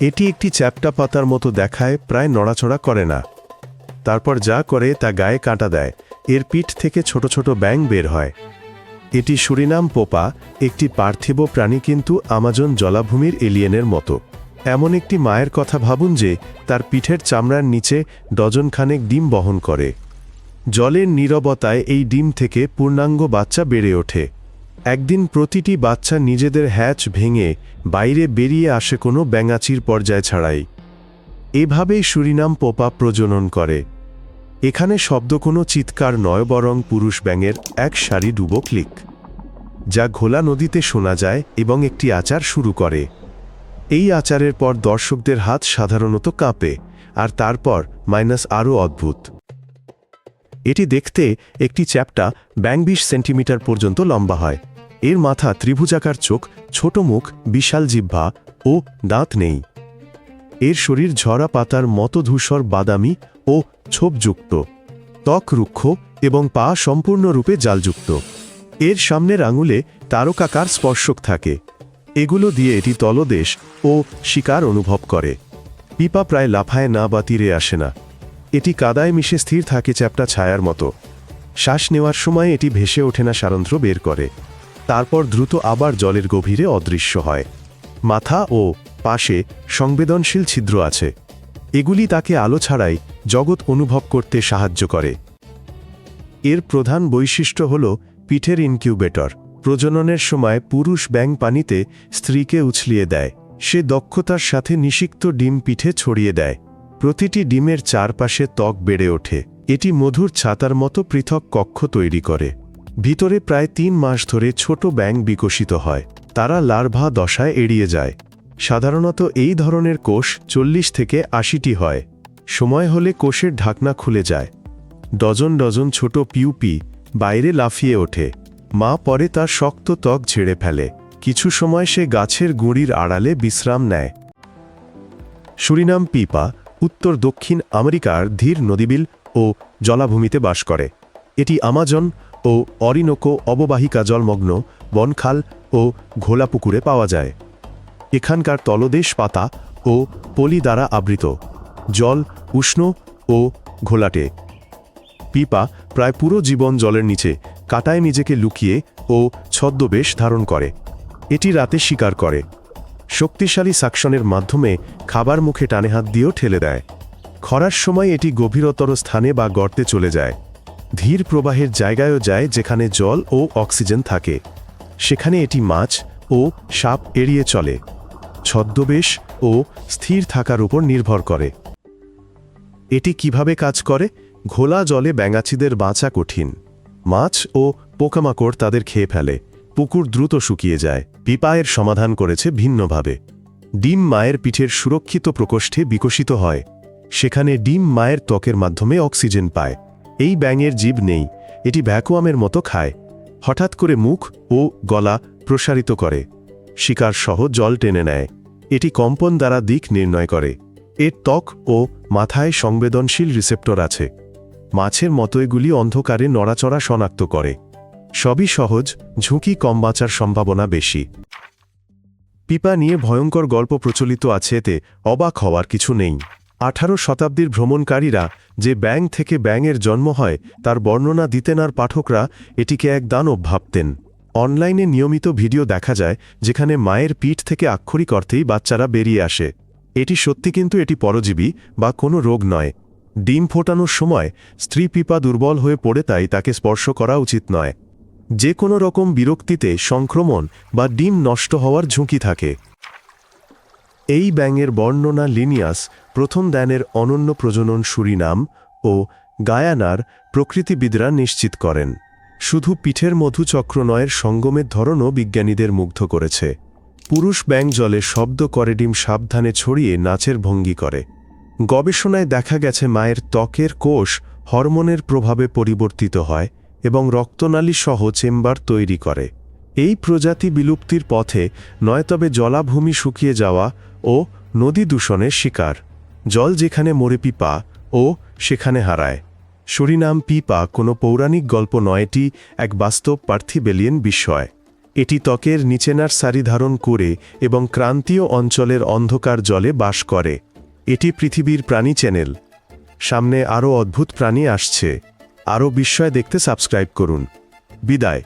এটি একটি চ্যাপ্টা পাতার মতো দেখায়, প্রায় নড়াচড়া করে না। তারপর যা করে তা গায়ে কাঁটা দেয়। এর পিঠ থেকে ছোট ছোট ব্যাং বের হয়। এটি সুরিনাম পোপা, একটি পার্থিব প্রাণী কিন্তু আমাজন জলাভূমির এলিয়েনের মতো। এমন একটি মায়ের কথা ভাবুন যে, তার পিঠের চামড়ার নিচে ডজনখানেক ডিম বহন করে। জলের নীরবতায় এই ডিম থেকে পূর্ণাঙ্গ বাচ্চা বেড়ে ওঠে। একদিন প্রতিটি বাচ্চা নিজেদের হ্যাচ ভেঙে বাইরে বেরিয়ে আসে কোনো ব্যাঙাচির পর্যায় ছাড়াই। এভাবেই সুরিনাম পোপা প্রজনন করে। এখানে শব্দ কোনো চিৎকার নয়, বরং পুরুষ ব্যাঙের এক সারি ডুবো ক্লিক যা ঘোলা নদীতে শোনা যায় এবং একটি আচার শুরু করে। এই আচারের পর দর্শকদের হাত সাধারণত কাঁপে, আর তারপর মাইনাস আরও অদ্ভুত। এটি দেখতে একটি চ্যাপটা ব্যাং বিশ সেন্টিমিটার পর্যন্ত লম্বা হয়। এর মাথা ত্রিভুজাকার চোখ, ছোট মুখ, বিশাল জিহ্বা ও দাঁত নেই। এর শরীর ঝরা পাতার মতো ধূসর বাদামি ও ছোপযুক্ত। ত্বক রুক্ষ এবং পা সম্পূর্ণরূপে জালযুক্ত। এর সামনের আঙুলে তারকাকার স্পর্শক থাকে। এগুলো দিয়ে এটি তলদেশ ও শিকার অনুভব করে। পিপা প্রায় লাফায় না বা তীরে আসে না। এটি কাদায় মিশে স্থির থাকে চ্যাপটা ছায়ার মতো। শ্বাস নেওয়ার সময় এটি ভেসে ওঠে না সারন্ধ্র বের করে। তারপর দ্রুত আবার জলের গভীরে অদৃশ্য হয়। মাথা ও পাশে সংবেদনশীল ছিদ্র আছে। এগুলি তাকে আলো ছাড়াই জগৎ অনুভব করতে সাহায্য করে। এর প্রধান বৈশিষ্ট্য হল পিঠের ইনকিউবেটর। প্রজননের সময় পুরুষ ব্যাং পানিতে স্ত্রীকে উছলিয়ে দেয়। সে দক্ষতার সাথে নিষিক্ত ডিম পিঠে ছড়িয়ে দেয়। প্রতিটি ডিমের চারপাশে ত্বক বেড়ে ওঠে। এটি মধুর ছাতার মতো পৃথক কক্ষ তৈরি করে। ভিতরে প্রায় তিন মাস ধরে ছোট ব্যাং বিকশিত হয়। তারা লার্ভা দশায় এড়িয়ে যায়। সাধারণত এই ধরনের কোষ চল্লিশ থেকে আশিটি হয়। সময় হলে কোষের ঢাকনা খুলে যায়। ডজন ডজন ছোট পিউপি বাইরে লাফিয়ে ওঠে। মা পরে তার শক্ত ত্বক ঝেড়ে ফেলে। কিছু সময় সে গাছের গুঁড়ির আড়ালে বিশ্রাম নেয়। সুরিনাম পিপা উত্তর দক্ষিণ আমেরিকার ধীর নদীবিল ও জলাভূমিতে বাস করে। এটি আমাজন ও অরিনোকো অববাহিকা জলমগ্ন, বনখাল ও ঘোলা পুকুরে পাওয়া যায়। এখানকার তলদেশ পাতা ও পলি দ্বারা আবৃত। জল উষ্ণ ও ঘোলাটে। পিপা প্রায় পুরো জীবন জলের নিচে কাটায় নিজেকে লুকিয়ে ও ছদ্মবেশ ধারণ করে। এটি রাতে শিকার করে। শক্তিশালী সাকশনের মাধ্যমে খাবার মুখে টানে হাত দিয়েও ঠেলে দেয়। খরার সময় এটি গভীরতর স্থানে বা গর্তে চলে যায়। ধীর প্রবাহের জায়গায়ও যায় যেখানে জল ও অক্সিজেন থাকে। সেখানে এটি মাছ ও সাপ এড়িয়ে চলে, ছদ্মবেশ ও স্থির থাকার উপর নির্ভর করে। এটি কীভাবে কাজ করে? ঘোলা জলে ব্যাঙাচিদের বাঁচা কঠিন। মাছ ও পোকামাকড় তাদের খেয়ে ফেলে, পুকুর দ্রুত শুকিয়ে যায়, পিপায়ের সমাধান করেছে ভিন্নভাবে। ডিম মায়ের পিঠের সুরক্ষিত প্রকোষ্ঠে বিকশিত হয়, সেখানে ডিম মায়ের ত্বকের মাধ্যমে অক্সিজেন পায়। এই ব্যাঙের জীব নেই, এটি ভ্যাকুয়ামের মতো খায়। হঠাৎ করে মুখ ও গলা প্রসারিত করে। শিকার সহ জল টেনে নেয়। এটি কম্পন দ্বারা দিক নির্ণয় করে। এর ত্বক ও মাথায় সংবেদনশীল রিসেপ্টর আছে। মাছের মতো এগুলি অন্ধকারে নড়াচড়া শনাক্ত করে। সবই সহজ, ঝুঁকি কম বাঁচার সম্ভাবনা বেশি। পিপা নিয়ে ভয়ঙ্কর গল্প প্রচলিত আছে এতে অবাক হওয়ার কিছু নেই। আঠারো শতাব্দীর ভ্রমণকারীরা যে ব্যাং থেকে ব্যাঙের জন্ম হয়, তার বর্ণনা দিতেন আর পাঠকরা এটিকে এক দানব ভাবতেন। অনলাইনে নিয়মিত ভিডিও দেখা যায়, যেখানে মায়ের পিঠ থেকে আক্ষরিক অর্থেই বাচ্চারা বেরিয়ে আসে। এটি সত্যি কিন্তু এটি পরজীবী বা কোনো রোগ নয়। ডিম ফোটানোর সময় স্ত্রী পিপা দুর্বল হয়ে পড়ে তাই তাকে স্পর্শ করা উচিত নয়। যে কোনো রকম বিরক্তিতে সংক্রমণ বা ডিম নষ্ট হওয়ার ঝুঁকি থাকে। এই ব্যাঙের বর্ণনা লিনিয়াস প্রথম দ্যানের অনন্য প্রজনন সুরিনাম ও গায়ানার প্রকৃতিবিদরা নিশ্চিত করেন। শুধু পিঠের মধুচক্র নয়ের সঙ্গমের ধরনও বিজ্ঞানীদের মুগ্ধ করেছে। পুরুষ ব্যাং জলে শব্দ করে ডিম সাবধানে ছড়িয়ে নাচের ভঙ্গি করে। গবেষণায় দেখা গেছে মায়ের ত্বকের কোষ হরমোনের প্রভাবে পরিবর্তিত হয় এবং রক্তনালী সহ চেম্বার তৈরি করে। এই প্রজাতি বিলুপ্তির পথে নয় তবে জলাভূমি শুকিয়ে যাওয়া ও নদী দূষণের শিকার। জল যেখানে মরে পিপা ও সেখানে হারায়। সুরিনাম পিপা কোনো পৌরাণিক গল্প নয়, এটি এক বাস্তব পার্থিবেলিয়েন বিষয় এটি ত্বকের নিচেনার সারি ধারণ করে এবং ক্রান্তীয় অঞ্চলের অন্ধকার জলে বাস করে। এটি পৃথিবীর প্রাণী চ্যানেল। সামনে আরও অদ্ভুত প্রাণী আসছে। আরও বিস্ময় দেখতে সাবস্ক্রাইব করুন। বিদায়।